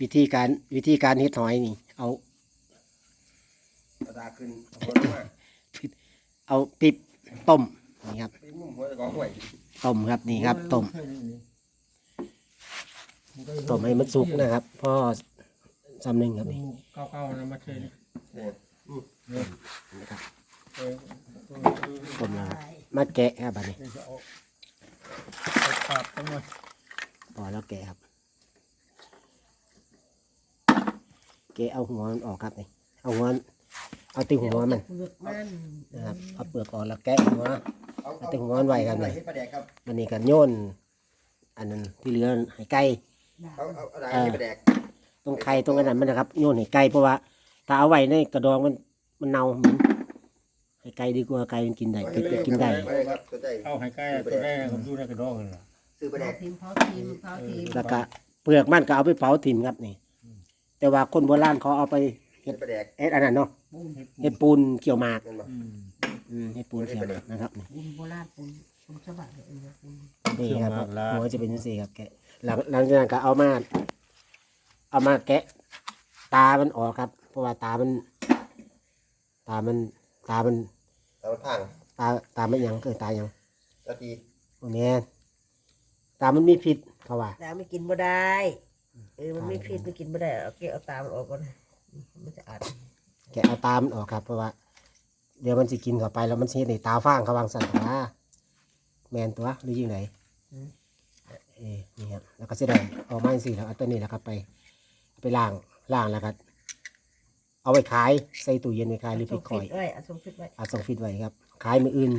วิธีการวิธีการเฮ็ดหอยนี่ เอากระดาษขึ้นหัวลงมาเอาปิบต้มนี่ครับปีนมุมหัวจะก็ห่วยต้มครับนี่ครับต้มต้มให้มันสุกนะครับพ่อจำหนึ่งครับนี่เก้าๆนะมาเชยนี่เนี่ยนะครับเออเออเออต้มแล้วครับมาแกะครับบัดนี้เดี๋ยวจะเอาเอาขาดตั้งหน่อยพอแล้วแกะครับ แกะเอาหัวมันออกครับนี่เอาหัวมันเอาติหัวมันเปลือกมันนะครับเอาเปลือกออกแล้วแกะหัว เอาเอาแต่หัวมันไว้ครับเนี่ยเฮ็ดปลาแดกครับมันนี่กันโยนอันนั้นที่เหลือให้ไก่ เอาเอาเอาดาษเฮ็ดปลาแดกตรงไข่ตรงอันนั้นมันนะครับโยนให้ไก่เพราะว่าถ้าเอาไว้ในกระดองมันมันเน่าเหมือนให้ไก่ดีกว่าไก่มันกินได้เป็ดก็กินได้ ปลาแดกครับตัวใจเอาให้ใกล้ตัวแรกผมดูในกระดองเลยล่ะซื้อปลาแดเผากทิมเผาทิมเผาทิมแล้วก็เปลือกมันก็เอาไปเผาถิ่นครับนี่ แต่ว่าคนโบราณเขาเอาไปเฮ็ดปลาแดกเอ็ดอันนั้นเนาะบุญเฮ็ดปูนเกี่ยวหมากนั่นบ่อืมอืมเฮ็ดปูนเกี่ยวหมากนะครับนี่บุญโบราณบุญบุญฉบับเลยเออบุญนี่ครับหัวจะเป็นจังซี่ครับแกะหลังหลังจากนั้นก็เอามา เอามาแกะ ตามันออกครับ เพราะว่าตามัน ตามันตามันตามันพังตาตาไม่ยังเออตายังนาทีโอ้แม่นตามันมีพิษเขาว่าตาไม่กินบ่ได้ เออมันไม่พิษไม่กินบ่ได้เอาเกะเอาตามันออกก่อนมันจะอัดแกะเอาตามันออกครับเพราะว่า เดี๋ยวมันสิกินเข้าไปแล้วมันสิเฮ็ดให้ตาฟ้างเขาวางสั่นว่าแมนตัวหรือยังไงเอ้นี่ครับแล้วก็สิได้เออกมาสิแล้วเอาตัวนี้แหละครับไปเอาไปล้างล้างแล้วก็เอาไว้ขายใส่ตู้เย็นไว้ขายหรือไปส่งคอยฟิตไว้เอาส่งฟิตไว้อาจส่งฟิตไว้ครับ ขายมืออื่น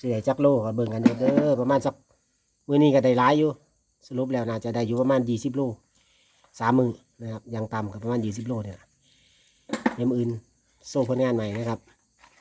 สิได้จักโลก็เบิ่งกันเด้อเด้อประมาณสักมื้อนี้ก็ได้หลายอยู่ สรุปแล้วน่าจะได้อยู่ประมาณ20โล สามมือนะครับยังต่ำก็ประมาณยี่สิบโลเนี่ยเดี๋ยวมื้ออื่นโซ่ผลงานใหม่นะครับ